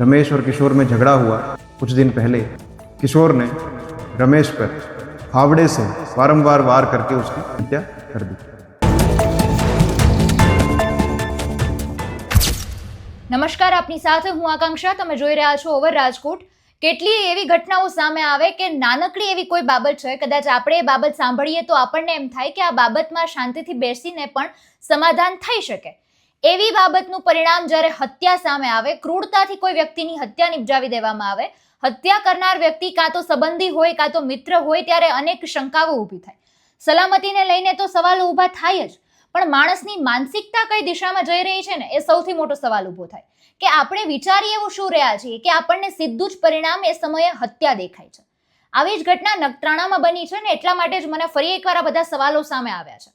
रमेश और किशोर में झगड़ा हुआ कुछ दिन पहले किशोर ने रमेश पर फावड़े से बारंबार वार करके उसकी हत्या कर दी નમસ્કાર આપની સાથે હું આકાંક્ષા તમે જોઈ રહ્યા છો ઓવર રાજકોટ કેટલી એવી ઘટનાઓ સામે આવે કે નાનકડી એવી કોઈ બાબત છે કદાચ આપણે એ બાબત સાંભળીએ તો આપણને એમ થાય કે આ બાબતમાં શાંતિથી બેસીને પણ સમાધાન થઈ શકે એવી બાબતનું પરિણામ જ્યારે હત્યા સામે આવે, ક્રૂરતાથી કોઈ વ્યક્તિની હત્યા નિપજાવી દેવામાં આવે, હત્યા કરનાર વ્યક્તિ કાં તો સંબંધી હોય, કાં તો મિત્ર હોય, ત્યારે અનેક શંકાઓ ઊભી થાય. સલામતીને લઈને તો સવાલો ઊભા થાય જ, પણ માણસની માનસિકતા કઈ દિશામાં જઈ રહી છે ને, એ સૌથી મોટો સવાલ ઊભો થાય. કે આપણે વિચારીએ એવું શું રહ્યા છીએ કે આપણને સીધું જ પરિણામ એ સમયે હત્યા દેખાય છે. આવી જ ઘટના નખત્રાણામાં બની છે ને, એટલા માટે જ મને ફરી એકવાર આ બધા સવાલો સામે આવ્યા છે.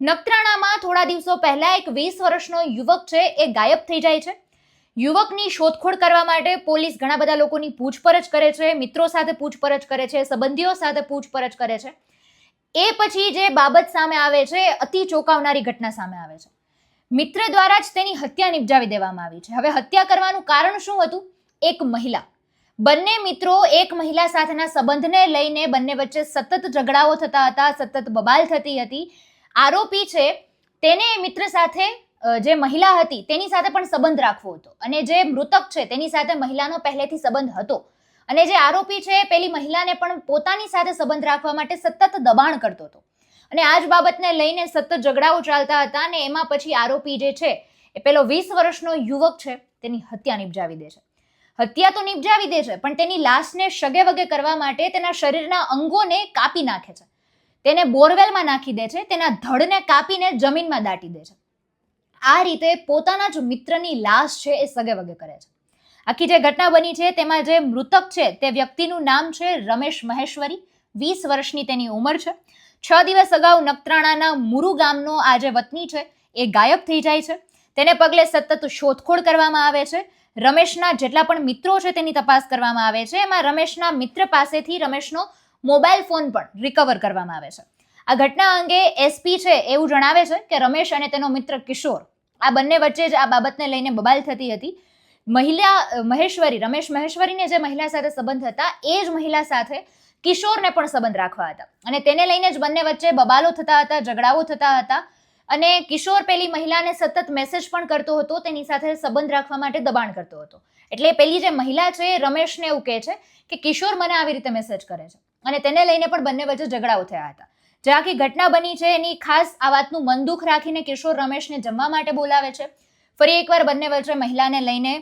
નખત્રાણામાં થોડા દિવસો પહેલા એક વીસ વર્ષનો યુવક છે, એ ગાયબ થઈ જાય છે. યુવકની શોધખોળ કરવા માટે પોલીસ ઘણા બધા લોકોની પૂછપરછ કરે છે, મિત્રો સાથે પૂછપરછ કરે છે, સંબંધીઓ સાથે પૂછપરછ કરે છે. એ પછી જે બાબત સામે આવે છે, અતિ ચોંકાવનારી ઘટના સામે આવે છે. મિત્ર દ્વારા જ તેની હત્યા નિપજાવી દેવામાં આવી છે. હવે હત્યા કરવાનું કારણ શું હતું? એક મહિલા. બંને મિત્રો એક મહિલા સાથેના સંબંધને લઈને બંને વચ્ચે સતત ઝઘડાઓ થતા હતા, સતત બબાલ થતી હતી. આરોપી છે, તેને મિત્ર સાથે જે મહિલા હતી, તેની સાથે પણ સંબંધ રાખવો હતો. અને જે મૃતક છે, તેની સાથે મહિલાનો પહેલેથી સંબંધ હતો. અને જે આરોપી છે, પેલી મહિલાને પણ પોતાની સાથે સંબંધ રાખવા માટે સતત દબાણ કરતો હતો. અને આ જ બાબતને લઈને સતત ઝઘડાઓ ચાલતા હતા અને એમાં પછી આરોપી જે છે, એ પેલો વીસ વર્ષનો યુવક છે, તેની હત્યા નિપજાવી દે છે. હત્યા તો નિપજાવી દે છે, પણ તેની લાશને શગે વગે કરવા માટે તેના શરીરના અંગોને કાપી નાખે છે. તેને બોરવેલમાં નાખી દે છે, તેના ધડને કાપીને જમીનમાં દાટી દે છે. આ રીતે પોતાના જ મિત્રની લાશ છે એ સગે વગે કરે છે. આખી જે ઘટના બની છે, તેમાં જે મૃતક છે, તે વ્યક્તિનું નામ છે રમેશ મહેશ્વરી, વીસ વર્ષની તેની ઉંમર છે. છ દિવસ અગાઉ નખત્રાણાના મુરુ ગામનો આ જે વતની છે, એ ગાયબ થઈ જાય છે. તેને પગલે સતત શોધખોળ કરવામાં આવે છે. રમેશના જેટલા પણ મિત્રો છે, તેની તપાસ કરવામાં આવે છે. એમાં રમેશના મિત્ર પાસેથી રમેશનો મોબાઈલ ફોન પણ રિકવર કરવામાં આવે છે. આ ઘટના અંગે એસપી છે એવું જણાવે છે કે રમેશ અને તેનો મિત્ર કિશોર, આ બંને વચ્ચે જ આ બાબતને લઈને બબાલ થતી હતી. મહિલા, મહેશ્વરી, રમેશ મહેશ્વરીને જે મહિલા સાથે સંબંધ હતા, એ જ મહિલા સાથે કિશોરને પણ સંબંધ રાખવા હતા. અને તેને લઈને જ બંને વચ્ચે બબાલો થતા હતા, ઝઘડાઓ થતા હતા. અને કિશોર પેલી મહિલાને સતત મેસેજ પણ કરતો હતો, તેની સાથે સંબંધ રાખવા માટે દબાણ કરતો હતો. એટલે પેલી જે મહિલા છે, રમેશને એવું કહે છે કે કિશોર મને આવી રીતે મેસેજ કરે છે. અને તેને લઈને પણ બંને વચ્ચે ઝઘડાઓ થયા હતા. જે આખી ઘટના બની છે, એની ખાસ આ વાતનું મન દુઃખ રાખીને કિશોર રમેશને જમવા માટે બોલાવે છે. ફરી એકવાર બંને વચ્ચે મહિલાને લઈને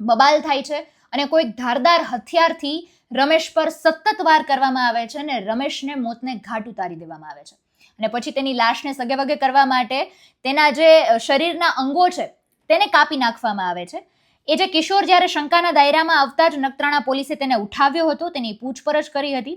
બબાલ થાય છે અને કોઈક ધારદાર હથિયારથી રમેશ પર સતત વાર કરવામાં આવે છે અને રમેશને મોતને ઘાટ ઉતારી દેવામાં આવે છે. અને પછી તેની લાશને સગે વગે કરવા માટે તેના જે શરીરના અંગો છે, તેને કાપી નાખવામાં આવે છે. એ જે કિશોર જ્યારે શંકાના દાયરામાં આવતા જ નખત્રાણા પોલીસે તેને ઉઠાવ્યો હતો, તેની પૂછપરછ કરી હતી.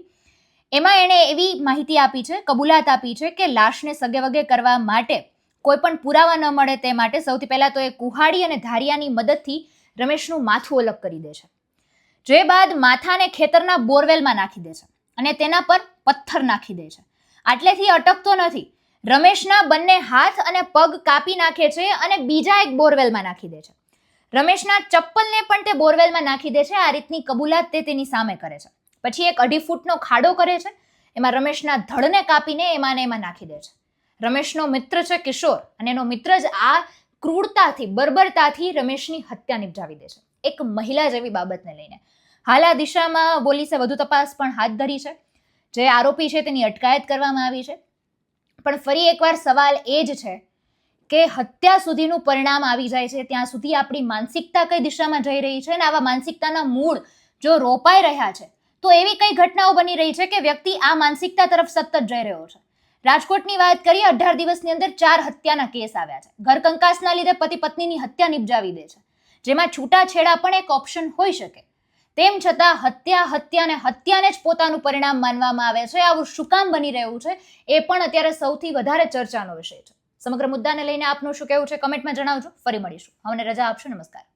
એમાં એણે એવી માહિતી આપી છે, કબૂલાત આપી છે કે લાશને સગે વગે કરવા માટે કોઈ પણ પુરાવા ન મળે તે માટે સૌથી પહેલાં તો એ કુહાડી અને ધારિયાની મદદથી રમેશનું માથું અલગ કરી દે છે. જે બાદ માથાને ખેતરના બોરવેલમાં નાખી દે છે અને તેના પર પથ્થર નાખી દે છે. આટલેથી અટકતો નથી. રમેશના બંને હાથ અને પગ કાપી નાખે છે અને બીજા એક બોરવેલમાં નાખી દે છે. રમેશના ચપ્પલને પણ તે બોરવેલમાં નાખી દે છે. આ રીતની કબૂલાત તે તેની સામે કરે છે. પછી એક અઢી ફૂટનો ખાડો કરે છે. એમાં રમેશના ધડને કાપીને એમાં ને એમાં નાખી દે છે. રમેશનો મિત્ર છે કિશોર અને એનો મિત્ર જ આ ક્રૂરતાથી, બર્બરતાથી રમેશની હત્યા નિપજાવી દે છે. એક મહિલા જેવી બાબતને લઈને. હાલ આ દિશામાં પોલીસે વધુ તપાસ પણ હાથ ધરી છે. જે આરોપી છે તેની અટકાયત કરવામાં આવી છે. પણ ફરી એકવાર સવાલ એ જ છે કે હત્યા સુધીનું પરિણામ આવી જાય છે, ત્યાં સુધી આપણી માનસિકતા કઈ દિશામાં જઈ રહી છે અને આવા માનસિકતાના મૂળ જો રોપાઈ રહ્યા છે, તો એવી કઈ ઘટનાઓ બની રહી છે કે વ્યક્તિ આ માનસિકતા તરફ સતત જઈ રહ્યો છે? રાજકોટની વાત કરીએ, અઢાર દિવસની અંદર ચાર હત્યાના કેસ આવ્યા છે. ઘર કંકાસના લીધે પતિ પત્નીની હત્યા નિપજાવી દે છે. જેમાં છૂટાછેડા પણ એક ઓપ્શન હોઈ શકે. તેમ છતાં હત્યા હત્યાને હત્યાને જ પોતાનું પરિણામ માનવામાં આવે છે. આવું શું કામ બની રહ્યું છે, એ પણ અત્યારે સૌથી વધારે ચર્ચાનો વિષય છે. સમગ્ર મુદ્દાને લઈને આપનું શું કહેવું છે? કમેન્ટમાં જણાવજો. ફરી મળીશું. અમને રજા આપશો. નમસ્કાર.